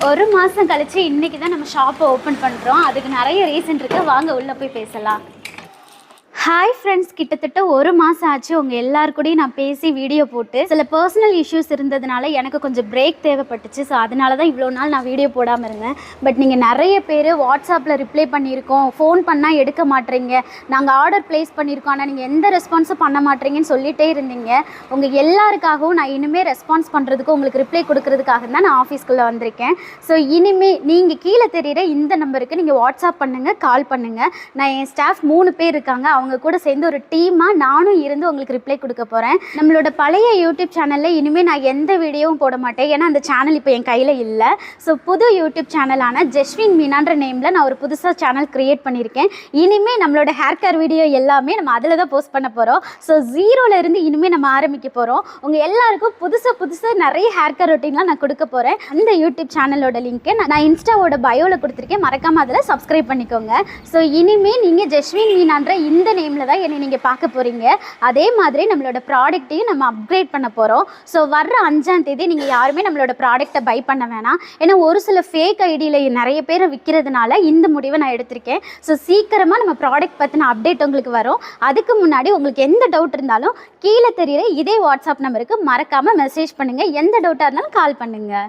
ஒரு மாதம் கழிச்சு இன்னைக்கு தான் நம்ம ஷாப்பை ஓப்பன் பண்ணுறோம் அதுக்கு நிறைய ரீசன் இருக்கு. வாங்க உள்ளே போய் பேசலாம். ஹாய் ஃப்ரெண்ட்ஸ் கிட்டத்தட்ட ஒரு மாதம் ஆச்சு. உங்கள் எல்லாருக்கூடையும் நான் பேசி வீடியோ போட்டு சில பர்சனல் இஷ்யூஸ் இருந்ததுனால எனக்கு கொஞ்சம் பிரேக் தேவைப்பட்டுச்சு. ஸோ அதனால தான் இவ்வளோ நாள் நான் வீடியோ போடாமல் இருந்தேன். பட் நீங்கள் நிறைய பேர் வாட்ஸ்அப்பில் ரிப்ளை பண்ணியிருக்கோம். ஃபோன் பண்ணால் எடுக்க மாட்டேறீங்க நாங்கள் ஆர்டர் ப்ளேஸ் பண்ணியிருக்கோம். ஆனால் நீங்கள் எந்த ரெஸ்பான்ஸும் பண்ண மாட்டேறீங்கன்னு சொல்லிகிட்டே இருந்தீங்க. உங்கள் எல்லாருக்காகவும் நான் இனிமேல் ரெஸ்பான்ஸ் பண்ணுறதுக்கு உங்களுக்கு ரிப்ளை கொடுக்கறதுக்காக தான் நான் ஆஃபீஸ்க்குள்ளே வந்திருக்கேன். ஸோ இனிமே நீங்கள் கீழே தெரியிற இந்த நம்பருக்கு நீங்கள் வாட்ஸ்அப் பண்ணுங்கள் கால் பண்ணுங்கள் நான் என் ஸ்டாஃப் மூணு பேர் இருக்காங்க. அவங்க கூட சேர்ந்து ஒரு டீமாக நானும் இருந்து உங்களுக்கு ரிப்ளை கொடுக்க போகிறேன் நம்மளோட பழைய யூடியூப் சேனலில் இனிமேல் நான் எந்த வீடியோவும் போட மாட்டேன். ஏன்னா அந்த சேனல் இப்போ என் கையில் இல்லை. ஸோ புது யூடியூப் சேனலான ஜெஸ்வின் மீனான்ற நேமில் நான் ஒரு புதுசாக சேனல் க்ரியேட் பண்ணியிருக்கேன். இனிமேல் நம்மளோட ஹேர் கேர் வீடியோ எல்லாமே நம்ம அதில் தான் போஸ்ட் பண்ண போகிறோம் ஸோ ஜீரோலேருந்து இனிமேல் நம்ம ஆரம்பிக்க போகிறோம் உங்கள் எல்லாருக்கும் புதுசாக புதுசாக நிறைய ஹேர் கேர் ரொட்டீன்லாம் நான் கொடுக்க போகிறேன் அந்த யூடியூப் சேனலோட லிங்க்கை நான் நான் இன்ஸ்டாவோட பயோவில் கொடுத்துருக்கேன். மறக்காமல் அதில் சப்ஸ்கிரைப் பண்ணிக்கோங்க. ஸோ இனிமேல் நீங்கள் ஜெஸ்வின் மீனான்ற இந்த நேம் நேமில் தான் என்னை நீங்கள் பார்க்க போகிறீங்க அதே மாதிரி நம்மளோட ப்ராடக்ட்டையும் நம்ம அப்கிரேட் பண்ண போகிறோம் ஸோ வர்ற அஞ்சாம் தேதி நீங்கள் யாருமே நம்மளோட ப்ராடக்ட்டை பை பண்ண வேணாம். ஏன்னா ஒரு சில ஃபேக் ஐடியில் நிறைய பேர் விற்கிறதுனால இந்த முடிவை நான் எடுத்திருக்கேன். ஸோ சீக்கிரமாக நம்ம ப்ராடக்ட் பற்றின அப்டேட் உங்களுக்கு வரும். அதுக்கு முன்னாடி உங்களுக்கு எந்த டவுட் இருந்தாலும் கீழே தெரியிற இதே வாட்ஸ்அப் நம்பருக்கு மறக்காமல் மெசேஜ் பண்ணுங்கள் எந்த டவுட்டாக இருந்தாலும் கால் பண்ணுங்கள்